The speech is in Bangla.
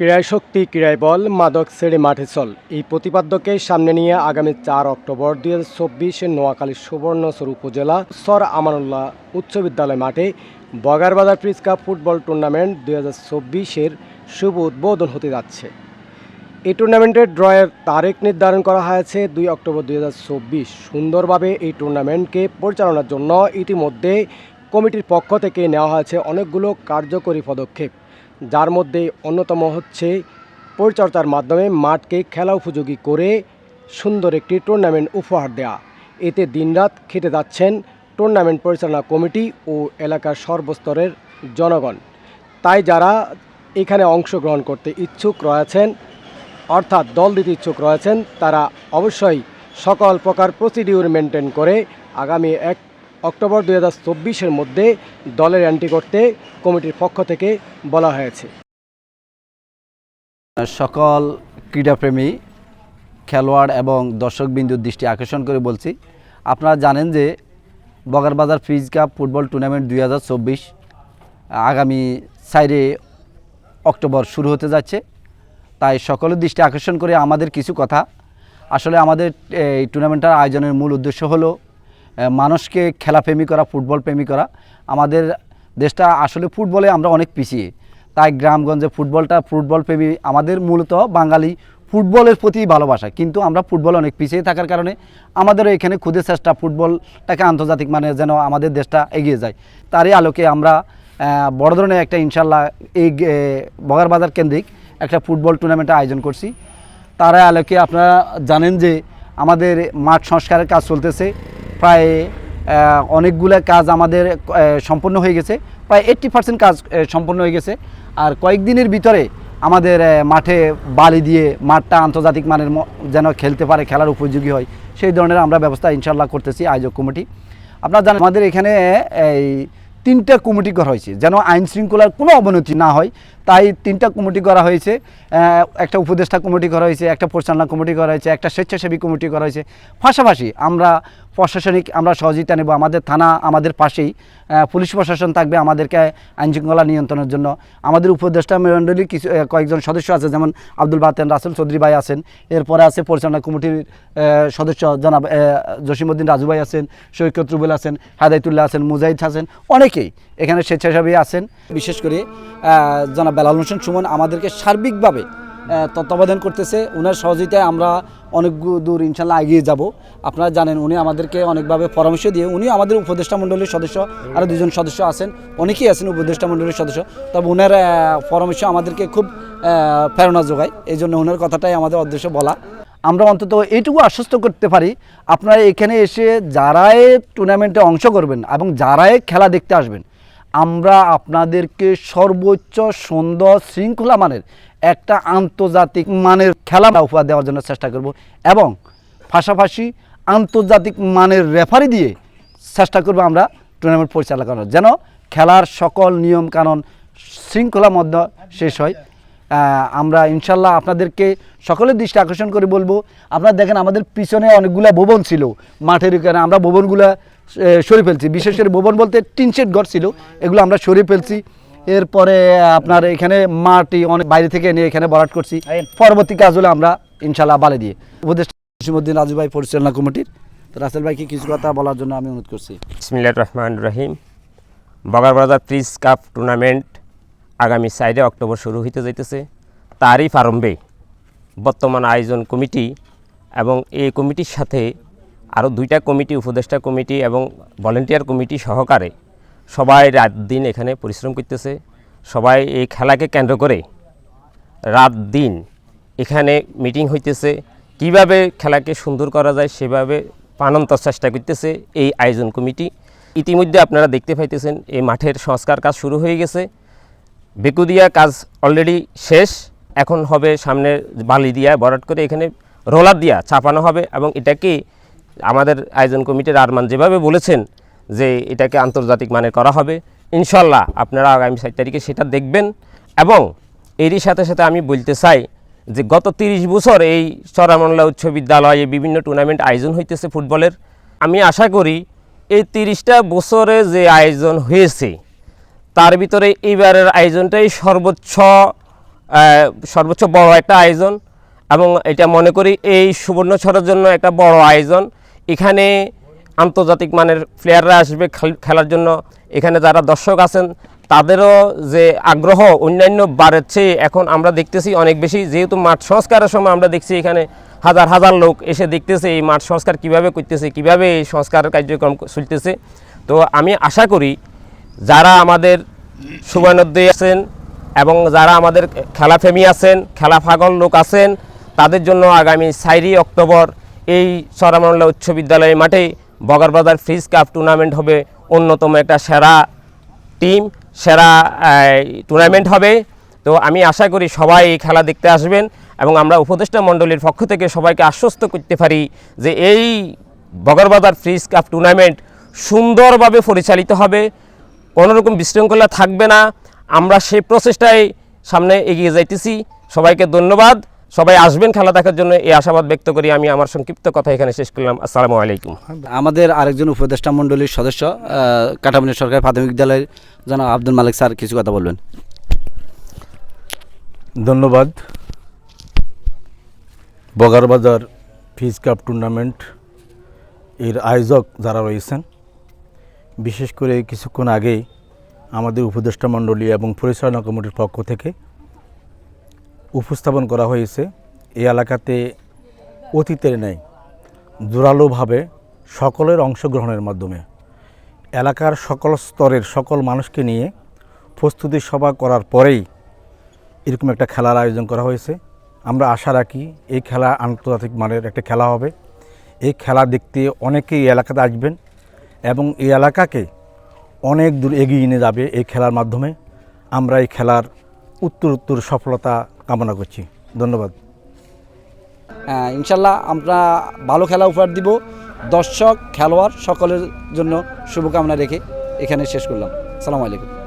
ক্রীড়ায় শক্তি, ক্রীড়ায় বল, মাদক ছেড়ে মাঠে চল। এই প্রতিপাদ্যকে সামনে নিয়ে আগামী চার অক্টোবর দুই হাজার চব্বিশে নোয়াখালী সুবর্ণচর উপজেলা সর আমানুল্লাহ উচ্চ বিদ্যালয় মাঠে বগারবাজার কাপ ফুটবল টুর্নামেন্ট দুই হাজার চব্বিশের শুভ উদ্বোধন হতে যাচ্ছে। এই টুর্নামেন্টের ড্রয়ের তারিখ নির্ধারণ করা হয়েছে দুই অক্টোবর দুই হাজার চব্বিশ। সুন্দরভাবে এই টুর্নামেন্টকে পরিচালনার জন্য ইতিমধ্যে কমিটির পক্ষ থেকে নেওয়া হয়েছে অনেকগুলো কার্যকরী পদক্ষেপ। যার মধ্যে অন্যতম হচ্ছে পরিচর্যার মাধ্যমে মাঠকে খেলা উপযোগী করে সুন্দর একটি টুর্নামেন্ট উপহার দেওয়া এতে দিনরাত খেটে যাচ্ছেন টুর্নামেন্ট পরিচালনা কমিটি ও এলাকার সর্বস্তরের জনগণ। তাই যারা এখানে অংশগ্রহণ করতে ইচ্ছুক রয়েছেন, অর্থাৎ দল দিতে ইচ্ছুক রয়েছেন, তারা অবশ্যই সকল প্রকার প্রসিডিউর মেনটেন করে আগামী এক অক্টোবর দুই হাজার চব্বিশের মধ্যে দলের এন্ট্রি করতে কমিটির পক্ষ থেকে বলা হয়েছে। সকল ক্রীড়াপ্রেমী, খেলোয়াড় এবং দর্শকবিন্দুর দৃষ্টি আকর্ষণ করে বলছি, আপনারা জানেন যে বগারবাজার ফ্রিজ কাপ ফুটবল টুর্নামেন্ট দুই হাজার চব্বিশ, আগামী সাইডে অক্টোবর শুরু হতে যাচ্ছে। তাই সকলের দৃষ্টি আকর্ষণ করে আমাদের কিছু কথা। আসলে আমাদের এই টুর্নামেন্টটার আয়োজনের মূল উদ্দেশ্য হলো মানুষকে খেলাপ্রেমী করা ফুটবল প্রেমী করা। আমাদের দেশটা আসলে ফুটবলে আমরা অনেক পিছিয়ে। তাই গ্রামগঞ্জে ফুটবলটা ফুটবল প্রেমী আমাদের মূলত বাঙালি ফুটবলের প্রতি ভালোবাসা। কিন্তু আমরা ফুটবল অনেক পিছিয়ে থাকার কারণে আমাদেরও এখানে খুদে চেষ্টা ফুটবলটাকে আন্তর্জাতিক মানে যেন আমাদের দেশটা এগিয়ে যায়। তারই আলোকে আমরা বড় ধরনের একটা ইনশাল্লাহ এই বগারবাজার কেন্দ্রিক একটা ফুটবল টুর্নামেন্টের আয়োজন করছি। তার আলোকে আপনারা জানেন যে আমাদের মাঠ সংস্কারের কাজ চলতেছে। প্রায় অনেকগুলো কাজ আমাদের সম্পন্ন হয়ে গেছে। প্রায় এইট্টি পার্সেন্ট কাজ সম্পন্ন হয়ে গেছে। আর কয়েকদিনের ভিতরে আমাদের মাঠে বালি দিয়ে মাঠটা আন্তর্জাতিক মানের যেন খেলতে পারে, খেলার উপযোগী হয়, সেই ধরনের আমরা ব্যবস্থা ইনশাল্লাহ করতেছি আয়োজক কমিটি। আপনারা জানেন, আমাদের এখানে, এই তিনটা কমিটি করা হয়েছে। যেন আইন শৃঙ্খলার কোনো অবনতি না হয়, তাই তিনটা কমিটি করা হয়েছে। একটা উপদেষ্টা কমিটি করা হয়েছে, একটা পরিচালনা কমিটি করা হয়েছে, একটা স্বেচ্ছাসেবী কমিটি করা হয়েছে। পাশাপাশি আমরা প্রশাসনিক আমরা সহযোগিতা নেব। আমাদের থানা আমাদের পাশেই পুলিশ প্রশাসন থাকবে আমাদেরকে আইন শৃঙ্খলা নিয়ন্ত্রণের জন্য। আমাদের উপদেষ্টা মণ্ডলী কিছু কয়েকজন সদস্য আছে যেমন আব্দুল বাতেন রাসেল চৌধুরী ভাই আছেন। এরপরে আছে পরিচালনা কমিটির সদস্য জনাব আহ, জসিমউদ্দিন রাজু ভাই আছেন সৈকত রুবেল আছেন হাদাইতুল্লাহ আছেন মুজাহিদ হাসান অনেকেই এখানে স্বেচ্ছাসেবী আছেন। বিশেষ করে জনাব বেলাল হোসেন সুমন আমাদেরকে সার্বিকভাবে তত্ত্বাবধান করতেছে। ওনার সহযোগিতায় আমরা অনেক দূর ইনশাল্লাহ এগিয়ে যাব। আপনারা জানেন, উনি আমাদেরকে অনেকভাবে পরামর্শ দিয়ে, উনি আমাদের উপদেষ্টা মণ্ডলীর সদস্য আরও দুজন সদস্য আছেন। অনেকেই আছেন উপদেষ্টা মণ্ডলীর সদস্য। তবে ওনার পরামর্শ আমাদেরকে খুব প্রেরণা যোগায়। এই জন্য ওনার কথাটাই আমাদের উদ্দেশ্য বলা। আমরা অন্তত এইটুকু আশ্বস্ত করতে পারি, আপনারা এখানে এসে যারাই টুর্নামেন্টে অংশ করবেন এবং যারাই খেলা দেখতে আসবেন আমরা আপনাদেরকে সর্বোচ্চ সুন্দর শৃঙ্খলা মানের একটা আন্তর্জাতিক মানের খেলা উপহার দেওয়ার জন্য চেষ্টা করব এবং পাশাপাশি আন্তর্জাতিক মানের রেফারি দিয়ে চেষ্টা করব আমরা টুর্নামেন্ট পরিচালনা করার। যেন খেলার সকল নিয়ম কানুন শৃঙ্খলা মধ্যে শেষ হয়। আমরা ইনশাল্লাহ আপনাদেরকে সকলের দৃষ্টি আকর্ষণ করে বলব। আপনারা দেখেন আমাদের পিছনে অনেকগুলা ভবন ছিল। মাঠের এখানে আমরা ভবনগুলা সরিয়ে ফেলছি। বিশেষ করে ভবন বলতে টিন শেড ঘর ছিল এগুলো আমরা সরিয়ে ফেলছি। এরপরে আপনার এখানে মাটি অনেক বাইরে থেকে এনে এখানে বরাট করছি। পরবর্তী কাজ হলে আমরা ইনশাল্লাহ বালে দিয়ে। উপদেষ্টা জসিমউদ্দিন রাজু ভাই পরিচালনা কমিটির। তো রাসেল ভাইকে কিছু কথা বলার জন্য আমি অনুরোধ করছি। বিসমিল্লাহ রহমান রহিম। বগারবাজার প্রিজ কাপ টুর্নামেন্ট আগামী সাইডে অক্টোবর শুরু হইতে যাইতেছে। তারই প্রারম্ভে বর্তমান আয়োজন কমিটি এবং এই কমিটির সাথে আরও দুইটা কমিটি, উপদেষ্টা কমিটি এবং ভলেন্টিয়ার কমিটি সহকারে সবাই রাত দিন এখানে পরিশ্রম করতেছে। সবাই এই খেলাকে কেন্দ্র করে রাত দিন এখানে মিটিং হইতেছে। কীভাবে খেলাকে সুন্দর করা যায় সেভাবে প্রাণান্তর চেষ্টা করতেছে এই আয়োজন কমিটি। ইতিমধ্যে আপনারা দেখতে পাইতেছেন এই মাঠের সংস্কার কাজ শুরু হয়ে গেছে। বেকুদিয়া কাজ অলরেডি শেষ। এখন হবে সামনে বালি দিয়া, বরাট করে এখানে রোলার দিয়া চাপানো হবে এবং এটাকে আমাদের আয়োজন কমিটির আরমান যেভাবে বলেছেন যে এটাকে আন্তর্জাতিক মানের করা হবে, ইনশাল্লাহ আপনারা আগামী সাত তারিখে সেটা দেখবেন। এবং এরই সাথে সাথে আমি বলতে চাই যে গত তিরিশ বছর এই চরামংলা উচ্চ বিদ্যালয়ে বিভিন্ন টুর্নামেন্ট আয়োজন হইতেছে ফুটবলের। আমি আশা করি এই তিরিশটা বছরে যে আয়োজন হয়েছে, তার ভিতরে এইবারের আয়োজনটাই সর্বোচ্চ সর্বোচ্চ বড় একটা আয়োজন। এবং এটা মনে করি এই সুবর্ণচরের জন্য একটা বড় আয়োজন। এখানে আন্তর্জাতিক মানের প্লেয়াররা আসবে খেল- খেলার জন্য। এখানে যারা দর্শক আছেন, তাদেরও যে আগ্রহ অন্যান্য বারের চেয়ে এখন আমরা দেখতেছি অনেক বেশি। যেহেতু মাঠ সংস্কারের সময় আমরা দেখছি এখানে হাজার হাজার লোক এসে দেখতেছে এই মাঠ সংস্কার কীভাবে করতেছে, কীভাবে এই সংস্কার কার্যক্রম চলতেছে। তো আমি আশা করি যারা আমাদের সুবর্ণোদয় আছেন এবং যারা আমাদের খেলাপ্রেমী আছেন খেলা ফাগল লোক আছেন, তাদের জন্য আগামী চারই অক্টোবর এই সরামল্লা উচ্চ বিদ্যালয় মাঠে বগারবাজার ফ্রিজ কাপ টুর্নামেন্ট হবে। অন্যতম একটা সেরা টিম সেরা টুর্নামেন্ট হবে। তো আমি আশা করি সবাই এই খেলা দেখতে আসবেন এবং আমরা উপদেষ্টা মণ্ডলীর পক্ষ থেকে সবাইকে আশ্বস্ত করতে পারি যে এই বগরবাজার ফ্রিজ কাপ টুর্নামেন্ট সুন্দরভাবে পরিচালিত হবে। কোনোরকম বিশৃঙ্খলা থাকবে না। আমরা সেই প্রচেষ্টায় সামনে এগিয়ে যাইতেছি। সবাইকে ধন্যবাদ। সবাই আসবেন খেলা দেখার জন্য। এই আশাবাদ ব্যক্ত করি আমি আমার সংক্ষিপ্ত কথা এখানে শেষ করলাম। আসসালামু আলাইকুম। আমাদের আরেকজন উপদেষ্টা মণ্ডলীর সদস্য কাটামনি সরকারি প্রাথমিক বিদ্যালয়ের যেন আব্দুল মালিক স্যার কিছু কথা বলবেন। ধন্যবাদ। বগারবাজার ফিজ কাপ টুর্নামেন্ট এর আয়োজক যারা রয়েছেন বিশেষ করে কিছুক্ষণ আগেই আমাদের উপদেষ্টা মণ্ডলী এবং পরিচালনা কমিটির পক্ষ থেকে উপস্থাপন করা হয়েছে, এই এলাকাতে অতীতের নেই জোরালোভাবে সকলের অংশগ্রহণের মাধ্যমে। এলাকার সকল স্তরের সকল মানুষকে নিয়ে প্রস্তুতি সভা করার পরেই এরকম একটা খেলার আয়োজন করা হয়েছে। আমরা আশা রাখি এই খেলা আন্তর্জাতিক মানের একটা খেলা হবে। এই খেলা দেখতে অনেকেই এলাকাতে আসবেন এবং এই এলাকাকে অনেক দূর এগিয়ে নিয়ে যাবে এই খেলার মাধ্যমে। আমরা এই খেলার উত্তর উত্তর সফলতা কামনা করছি। ধন্যবাদ। হ্যাঁ, ইনশাল্লাহ আমরা ভালো খেলা উপহার দিব। দর্শক খেলোয়াড় সকলের জন্য শুভকামনা রেখে এখানে শেষ করলাম। সালামু আলাইকুম।